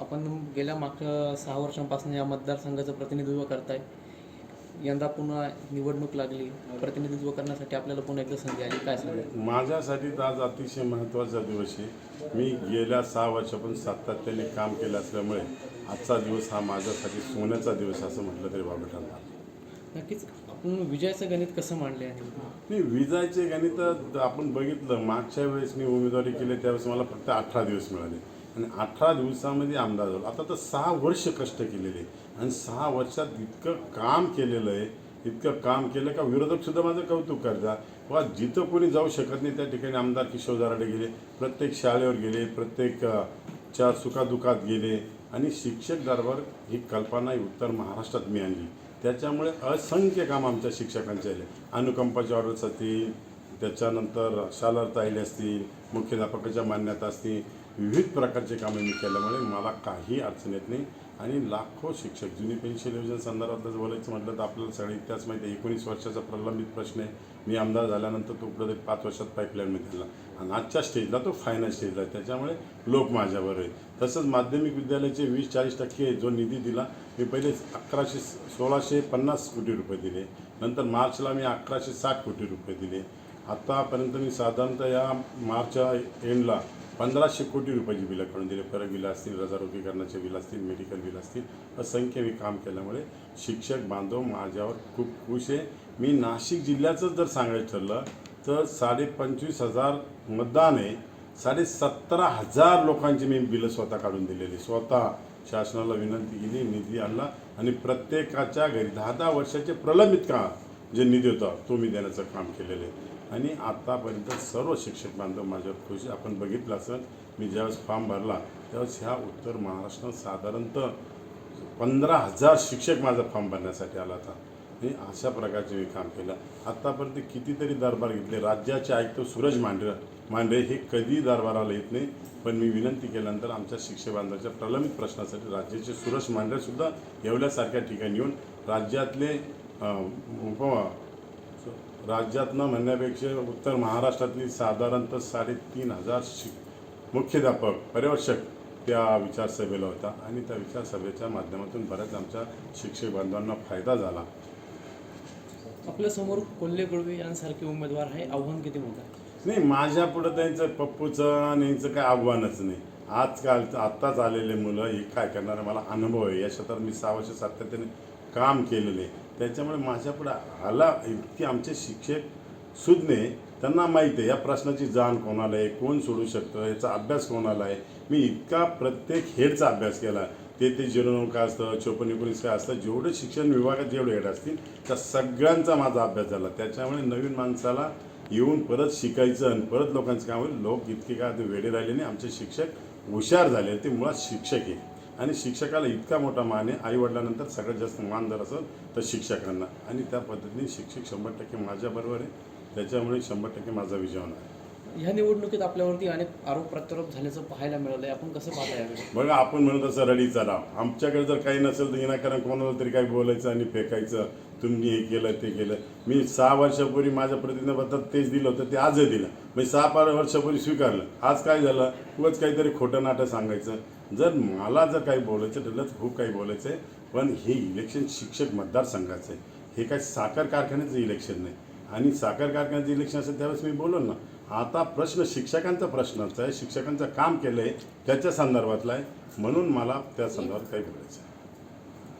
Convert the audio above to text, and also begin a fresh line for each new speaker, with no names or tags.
आपण गेल्या मागच्या सहा वर्षांपासून या मतदारसंघाचं प्रतिनिधित्व करताय. यंदा पुन्हा निवडणूक लागली. प्रतिनिधित्व करण्यासाठी आपल्याला पुन्हा एकदा संधी आली. काय सांगाल?
माझ्यासाठी तर आज अतिशय महत्त्वाचा दिवस आहे. मी गेल्या सहा वर्षापासून सातत्याने काम केलं असल्यामुळे आजचा दिवस हा माझ्यासाठी सोन्याचा दिवस असं म्हटलं तरी बाबा ठरणार
नक्कीच. आपण विजयाचं गणित कसं मांडले आहे
मी विजायचे गणित आपण बघितलं. मागच्या वेळेस मी उमेदवारी केली त्यावेळेस मला फक्त अठरा दिवस मिळाले. आणि अठरा दिवसामध्ये आमदार झालो. आता तर सहा वर्ष कष्ट केलेले आणि सहा वर्षात इतकं काम केलेलं आहे. इतकं काम केलं का विरोधकसुद्धा माझं कौतुक करतात. वा जिथं कोणी जाऊ शकत नाही त्या ठिकाणी आमदार किशोर दराडे गेले प्रत्येक शाळेवर गेले प्रत्येक चार सुखादुखात गेले. आणि शिक्षक दरबार ही कल्पना ही उत्तर महाराष्ट्रात मी आणली त्याच्यामुळे असंख्य काम आमच्या शिक्षकांचे आले. अनुकंपाच्या ऑर्डर्स असतील त्याच्यानंतर शालार्थ आले असतील मुख्याध्यापकाच्या मान्यता असतील विविध प्रकारचे कामे मी केल्यामुळे मला काही अडचण येत नाही. आणि लाखो शिक्षक जुनी पेन्शन योजना संदर्भात जर बोलायचं म्हटलं तर आपल्याला सगळे इतिहास माहिती आहे. एकोणीस वर्षाचा प्रलंबित प्रश्न आहे. मी आमदार झाल्यानंतर तो कुठं तरी पाच वर्षात पाईपलाईनमध्ये दिला आणि आजच्या स्टेजला तो फायनल स्टेजला आहे. त्याच्यामुळे लोक माझ्यावर आहे तसंच माध्यमिक विद्यालयाचे वीस चाळीस टक्के जो निधी दिला मी पहिले अकराशे सोळाशे पन्नास कोटी रुपये दिले. नंतर मार्चला मी अकराशे साठ कोटी रुपये दिले. आत्तापर्यंत मी साधारणतः या मार्चच्या एंडला पंधराशे कोटी रुपयाची बिलं काढून दिली. फरक बिलं असतील रजारोगीकरणाचे बिल असतील मेडिकल बिल असतील असंख्य मी काम केल्यामुळे शिक्षक बांधव माझ्यावर खूप खुश आहे. मी नाशिक जिल्ह्याचं जर सांगायचं ठरलं तर साडे पंचवीस हजार मतदान आहे. साडे सतरा हजार लोकांची मी बिलं स्वतः काढून दिलेली. स्वतः शासनाला विनंती केली निधी आणला आणि प्रत्येकाच्या घरी दहा दहा वर्षाचे प्रलंबित का जे निधी होता तो मी देण्याचं काम केलेलं आहे. आणि आत्तापर्यंत सर्व शिक्षक बांधव माझ्यावर खुश आपण बघितलं असं मी ज्यावेळेस फॉर्म भरला त्यावेळेस ह्या उत्तर महाराष्ट्रात साधारणतः पंधरा हजार शिक्षक माझा फॉर्म भरण्यासाठी आला होता. मी अशा प्रकारचे मी काम केलं. आत्तापर्यंत कितीतरी दरबार घेतले. राज्याचे आयुक्त सूरज मांढरे मांढरे हे कधी दरबाराला येत नाही. पण मी विनंती केल्यानंतर आमच्या शिक्षक बांधवाच्या प्रलंबित प्रश्नासाठी राज्याचे सुरज मांढरेसुद्धा येवल्यासारख्या ठिकाणी येऊन राज्यातले राज्यातनं म्हणण्यापेक्षा उत्तर महाराष्ट्रातली साधारणतः साडेतीन हजार शिक मुख्याध्यापक पर्यवेक्षक त्या विचारसभेला होता आणि त्या विचारसभेच्या माध्यमातून बऱ्याच आमच्या शिक्षक बांधवांना फायदा झाला.
आपल्यासमोर कोल्हे गुळवे यांसारखे उमेदवार आहे. आव्हान किती मोठं
नाही माझ्या पुढं त्यांचं पप्पूचं आणि यांचं काय आव्हानच नाही. आजकाल आत्ताच आलेले मुलं हे काय करणार? मला अनुभव आहे. या क्षेत्रात मी सहा वर्ष सातत्याने काम केलेलं आहे. त्याच्यामुळे माझ्यापुढे आला इतके आमचे शिक्षक सुज्ञे त्यांना माहीत आहे या प्रश्नाची जाण कोणाला आहे? कोण सोडू शकतं? याचा अभ्यास कोणाला आहे? मी इतका प्रत्येक हेडचा अभ्यास केला. ते ते झिरो नऊ काय असतं? चोपन्न एकोणीस काय असतं? जेवढे शिक्षण विभागात जेवढे हेड असतील त्या सगळ्यांचा माझा अभ्यास झाला. त्याच्यामुळे नवीन माणसाला येऊन परत शिकायचं आणि परत लोकांचं काम होईल. लोक इतके काय ते वेडे राहिले नाही. आमचे शिक्षक हुशार झाले ते मुळात शिक्षक आहे. आणि शिक्षकाला इतका मोठा मान आहे आईवडिलानंतर सगळ्यात जास्त मान जर असेल तर शिक्षकांना. आणि त्या पद्धतीने शिक्षक शंभर टक्के माझ्याबरोबर आहे. त्याच्यामुळे शंभर टक्के माझा विजय होणार. आहे
ह्या निवडणुकीत आपल्यावरती अनेक आरोप प्रत्यारोप झाल्याचं पाहायला मिळालंय. आपण कसं पाहता
बघा आपण म्हणत असं रडी चला आमच्याकडे जर काही नसेल तर विनाकारण कोणाला तरी काही बोलायचं आणि फेकायचं. तुम्ही हे केलं ते केलं. मी सहा वर्षापूर्वी माझ्या प्रतिज्ञापत्रात तेच दिलं होतं ते आजही दिलं. मी सहा पाच वर्षापूर्वी स्वीकारलं. आज काय झालं? खूपच काहीतरी खोटं नाटं सांगायचं. जर मला जर काही बोलायचं ठरलं तर खूप काही बोलायचं आहे पण हे इलेक्शन शिक्षक मतदारसंघाचं आहे. हे काय साखर कारखान्याचं इलेक्शन नाही. आणि साखर कारखान्याचं इलेक्शन असेल त्यावेळेस मी बोलो ना. आता प्रश्न शिक्षकांचा प्रश्नाचा आहे. शिक्षकांचं काम केलं आहे त्याच्या संदर्भातला आहे. म्हणून मला त्या संदर्भात काही बोलायचं आहे.